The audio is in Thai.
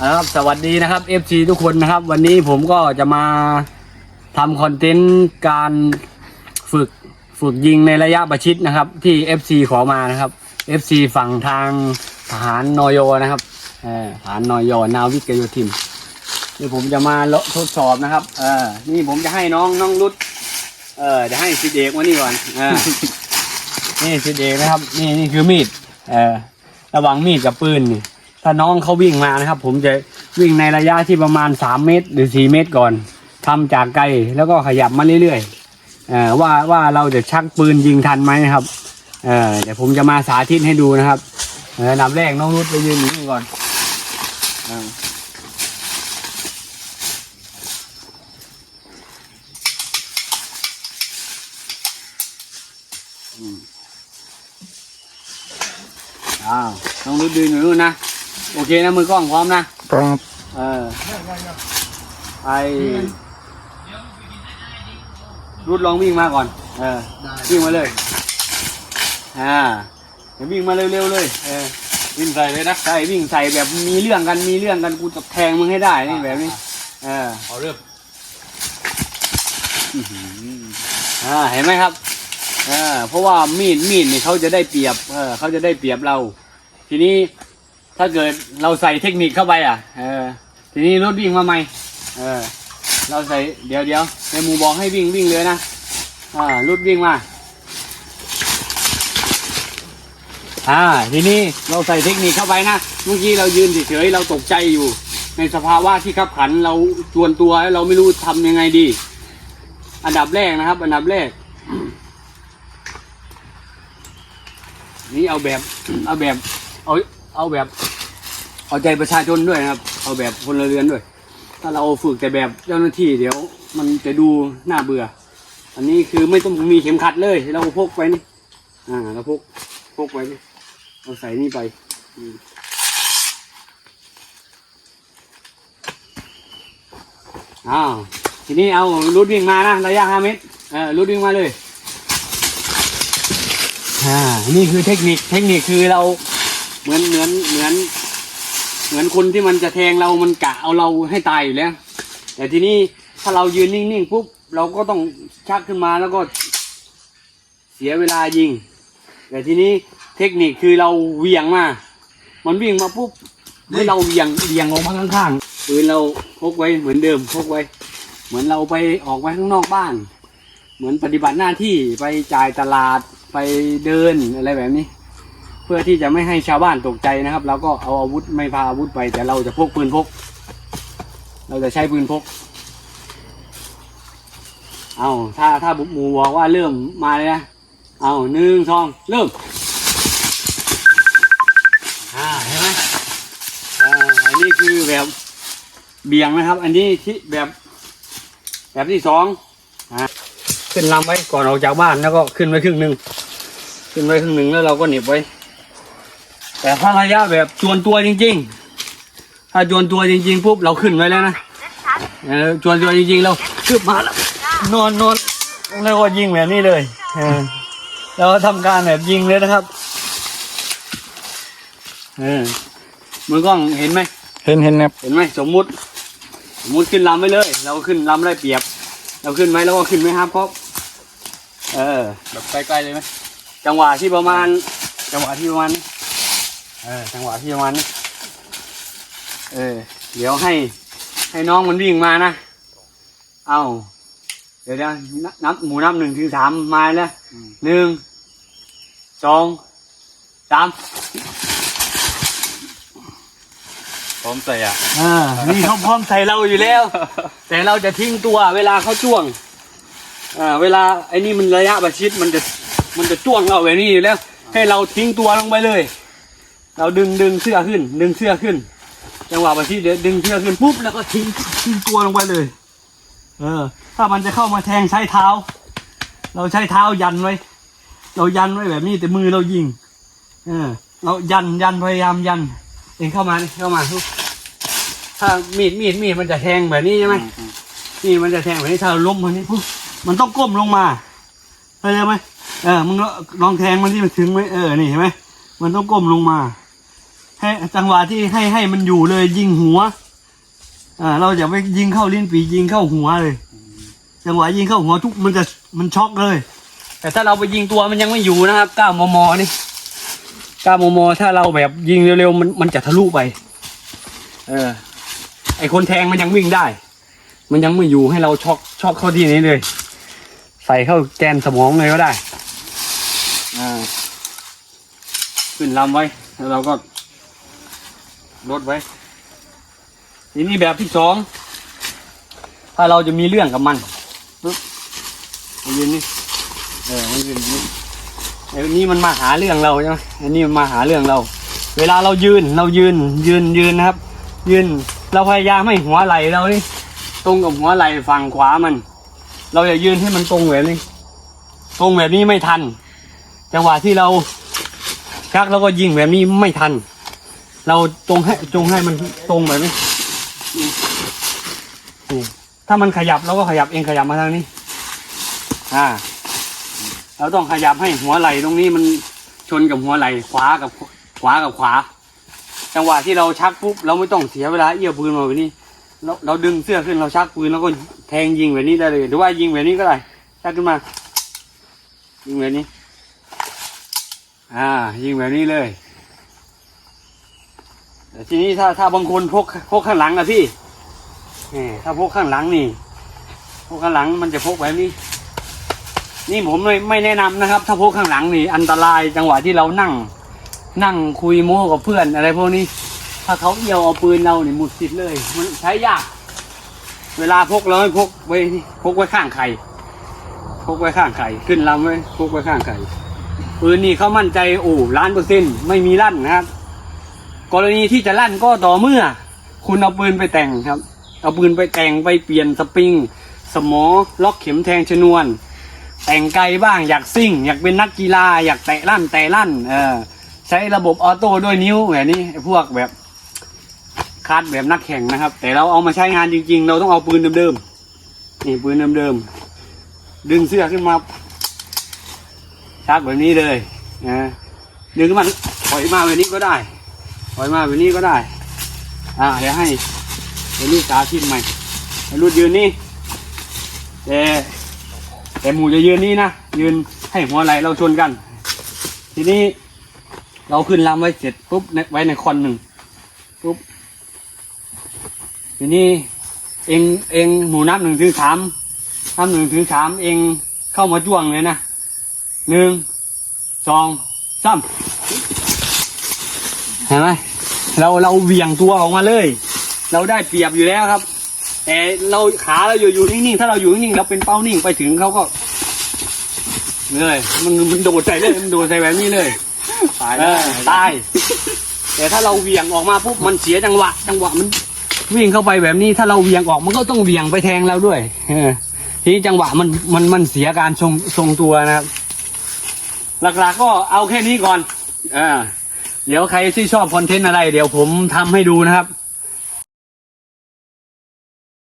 ครับสวัสดีนะครับ FC ทุกคนนะครับ วันนี้ผมก็จะมาทำคอนเทนต์การฝึกฝึกยิงในระยะประชิดนะครับ ที่ FC ขอมานะครับ FC ฝั่งทางทหารนอยนะครับเออทหารนอยนาวิกโยธินนี่ผมจะมาทดสอบนะครับ เออนี่ผมจะให้น้องน้องรุดเออจะให้สิทธิเอกมานี่ก่อนเออนี่สิทธิเอกนะครับ นี่นี่คือมีด เออระหว่างมีดกับปืนนี่ ถ้าน้องเขาวิ่งมานะครับ ผมจะวิ่งในระยะที่ประมาณสามเมตร หรือสี่เมตรก่อนทำจากไกลแล้วก็ขยับมาเรื่อยๆอ่อว่าว่าเราจะชักปืนยิงทันไหมนะครับเเดี๋ยวผมจะมาสาธิตให้ดูนะครับอันดับแรกน้องนุชไปยืนอยู่นี่ก่อนอ้าว น้องนุชยืนอยู่นู่นนะ โอเคนะ มือกล้องพร้อมนะพร้อมเออไอรุดลองวิ่งมาก่อน เออ วิ่งมาเลย อ่าเดี๋ยววิ่งมาเร็วๆเลย เออ วิ่งใส่เลยนะ ใช่วิ่งใส่แบบมีเรื่องกัน มีเรื่องกัน กูจะแทงมึงให้ได้ นี่แบบนี้ เออเอาเริ่มอ่า เห็นไหมครับเออเพราะว่ามีดมีดนี่เขาจะได้เปรียบ เออเขาจะได้เปรียบเรา ทีนี้ ถ้าเกิดเราใส่เทคนิคเข้าไปอะ เออ ทีนี้รถวิ่งมาใหม่ เออ เราใส่เดี๋ยวเดี๋ยวในหมูบอกให้วิ่งวิ่งเลยนะ อ่ารถวิ่งมาอ่าทีนี้เราใส่เทคนิคเข้าไปนะเมื่อกี้เรายืนเฉยๆเราตกใจอยู่ ในสภาวะที่ขับขันเราจวนตัวเราไม่รู้ทำยังไงดี อันดับแรกนะครับ อันดับแรก นี่เอาแบบเอาแบบเอา เอาแบบ เอาใจประชาชนด้วยนะครับ เอาแบบพลเรือนด้วย ถ้าเราฝึกแต่แบบเจ้าหน้าที่เดี๋ยว มันจะดูน่าเบื่อ อันนี้คือไม่ต้องมีเข็มขัดเลย เราพกไปนี่ อ่าเราพกพกไว้นี่เอาใส่นี่ไปอ้าวทีนี้เอารุดวิ่งมานะระยะห้าเมตรเออรุดวิ่งมาเลยอ่านี่คือเทคนิคเทคนิคคือเรา เหมือนเหมือนเหมือน เหมือนคนที่มันจะแทงเรามันกะเอาเราให้ตายอยู่แล้ว แต่ทีนี้ถ้าเรายืนนิ่งๆปุ๊บเราก็ต้องชักขึ้นมาแล้วก็เสียเวลายิง แต่ทีนี้เทคนิคคือเราเวียงมา มันวิ่งมาปุ๊บให้เราเวียงเวียงออกมาข้างๆปืนเราพกไว้เหมือนเดิมพกไว้ เหมือนเราไปออกไปข้างนอกบ้าน เหมือนปฏิบัติหน้าที่ไปจ่ายตลาดไปเดินอะไรแบบนี้ พื่อที่จะไม่ให้ชาวบ้านตกใจนะครับเราก็เอาอาวุธไม่พาอาวุธไป แต่เราจะพกปืนพก เราจะใช้ปืนพก เอาถ้าถ้าหมูบอกว่าเริ่มมาเลยนะเอาหนึ่งสองเริ่มอ่าเห็นไหมอ่าอันนี้คือแบบเบี่ยงนะครับ อันนี้ที่แบบแบบที่สองอ่าขึ้นลำไว้ก่อนออกจากบ้านแล้วก็ขึ้นไว้ครึ่งหนึ่งขึ้นไว้ครึ่งหนึ่งแล้วเราก็เหน็บไว้ แต่ถ้าระยะแบบจวนตัวจริง ๆ ถ้าจวนตัวจริงๆปุ๊บเราขึ้นไว้แล้วนะเออจวนตัวจริงๆเราขึ้นมาแล้วนอนนอนแล้วก็ยิงแบบนี้เลยเออเราทำการแบบยิงเลยนะครับเออมือกล้องเห็นไหมเห็นเห็นครับเห็นไหมสมมุติ สมมุติขึ้นลำไปเลย เราขึ้นลำได้เปรียบ เราขึ้นไหมเราก็ขึ้นไหมครับเพราะเออแบบใกล้ๆเลยไหมจังหวะที่ประมาณ จังหวะที่ประมาณนี้ เออจังหวะที่ประมาณนี้เออ เดี๋ยวให้ ให้น้องมันวิ่งมานะ เอาเดี๋ยวเดี๋ยวนับนับหมูนับหนึ่งถึงสามมาแล้วหนึ่งสองสามพร้อมใส่อะอ่านี่เขาพร้อมใส่เราอยู่แล้ว แต่เราจะทิ้งตัว เวลาเขาจ้วงอ่าเวลาไอ้นี่มันระยะประชิดมันจะมันจะจ้วงเราแบบนี้อยู่แล้ว ให้เราทิ้งตัวลงไปเลย เราดึงดึงเสื้อขึ้น ดึงเสื้อขึ้น จังหวะประชิดเดี๋ยวดึงเสื้อขึ้นปุ๊บแล้วก็ทิ้งทิ้งตัวลงไปเลย เออ ถ้ามันจะเข้ามาแทงใช้เท้า เราใช้เท้ายันไว้ เรายันไว้แบบนี้แต่มือเรายิง เออ เรายันยันพยายามยัน เองเข้ามานี่เข้ามาทุกถ้ามีดมีดมีดมันจะแทงแบบนี้ใช่ไหมมีดมันจะแทงแบบนี้ถ้าเราล้มแบบนี้ปุ๊บมันต้องก้มลงมาเข้าใจไหมเออมึงลองลองแทงมันที่มันถึงไหมเออนี่เห็นไหมมันต้องก้มลงมา ให้จังหวะที่ให้ให้มันอยู่เลยยิงหัว อ่า เราจะไม่ยิงเข้าลิ้นปียิงเข้าหัวเลย จังหวะยิงเข้าหัวทุกมันจะมันช็อกเลย แต่ถ้าเราไปยิงตัวมันยังไม่อยู่นะครับก้ามมนี่ก้ามมถ้าเราแบบยิงเร็วๆมันมันจะทะลุไป เออ ไอคนแทงมันยังวิ่งได้ มันยังไม่อยู่ให้เราช็อกช็อกเข้าที่นี้เลย ใส่เข้าแกนสมองเลยก็ได้ อ่าขึ้นลำไว้แล้วเราก็ ลดไว้ทีนี้แบบที่สองถ้าเราจะมีเรื่องกับมันปึ๊บมายืนนี่เออมายืนนี่ไอ้นี่มันมาหาเรื่องเราใช่ไหมไอ้นี่มันมาหาเรื่องเรา เวลาเรายืนเรายืนยืนยืนนะครับ ยืนเราพยายามให้หัวไหลเรานี่ตรงกับหัวไหลฝั่งขวามัน เราอย่ายืนให้มันตรงแบบนี้ ตรงแบบนี้ไม่ทัน จังหวะที่เราชักแล้วก็ยิงแบบนี้ไม่ทัน เราจงให้จงให้มันตรงแบบนี้นี่ถ้ามันขยับเราก็ขยับเองขยับมาทางนี้ อ่า เราต้องขยับให้หัวไหล่ตรงนี้มันชนกับหัวไหล่ขวากับขวากับขวา จังหวะที่เราชักปุ๊บเราไม่ต้องเสียเวลาเอี้ยวปืนมาแบบนี้เราเราดึงเสื้อขึ้นเราชักปืนแล้วก็แทงยิงแบบนี้ได้เลย หรือว่ายิงแบบนี้ก็ได้ชักขึ้นมา ยิงแบบนี้ อ่า ยิงแบบนี้เลย แต่ทีนี้ถ้าถ้าบางคนพกพกข้างหลังอะพี่นี่ถ้าพกข้างหลังนี่ พกข้างหลังมันจะพกแบบนี้ นี่ผมไม่ไม่แนะนำนะครับ ถ้าพกข้างหลังนี่อันตรายจังหวะที่เรานั่ง นั่งคุยโม้กับเพื่อนอะไรพวกนี้ ถ้าเขาเอี่ยวเอาปืนเราเนี่ยหมดสิทธิ์เลย มันใช้ยาก เวลาพกเราพกไว้พกไว้ข้างไข่พกไว้ข้างไข่ขึ้นลำไว้พกไว้ข้างไข่ปืนนี่เขามั่นใจโอ้ล้านเปอร์เซ็นต์ไม่มีลั่นนะครับ กรณีที่จะลั่นก็ต่อเมื่อ คุณเอาปืนไปแต่งครับ เอาปืนไปแต่งไปเปลี่ยนสปริง สมอล็อกเข็มแทงชนวน แต่งไกลบ้างอยากซิ่ง อยากเป็นนักกีฬา อยากแตะลั่นแตะลั่นเออใช้ระบบออโต้ด้วยนิ้วแบบนี้พวกแบบคาดแบบนักแข่งนะครับ แต่เราเอามาใช้งานจริง ๆ เราต้องเอาปืนเดิมๆนี่ปืนเดิมๆดึงเสื้อขึ้นมาชักแบบนี้เลยนะดึงขึ้นมาถอยมาแบบนี้ก็ได้ ถอยมาแบบนี้ก็ได้ อ่าเดี๋ยวให้เดี๋ยวนี่สาธิตใหม่ให้รุดยืนนี่แต่แต่หมูจะยืนนี่นะยืนให้หัวไหลเราชนกัน ทีนี้เราขึ้นลำไว้เสร็จปุ๊บไว้ในคอนหนึ่งปุ๊บทีนี้เองเองหมูนับหนึ่งถึงสามนับหนึ่งถึงสามเองเข้ามาจ้วงเลยนะหนึ่งสองสาม ห็นไหมเราเราเหวี่ยงตัวออกมาเลย เราได้เปรียบอยู่แล้วครับแต่เราขาเราอยู่อยู่นิ่งๆถ้าเราอยู่นิ่งๆเราเป็นเป้านิ่งไปถึงเขาก็เลยมันมันโดดใส่เลยมันโดดใส่แบบนี้เลยตายเอได้อตายแต่ถ้าเราเหวี่ยงออกมาปุ๊บมันเสียจังหวะ จังหวะมันวิ่งเข้าไปแบบนี้ถ้าเราเหวี่ยงออกมันก็ต้องเหวี่ยงไปแทงเราด้วยเออทีนี้จังหวะมันมันมันเสียการทรงทรงตัวนะครับ หลักๆก็เอาแค่นี้ก่อนอ่า เดี๋ยวใครที่ชอบคอนเทนต์อะไร เดี๋ยวผมทำให้ดูนะครับ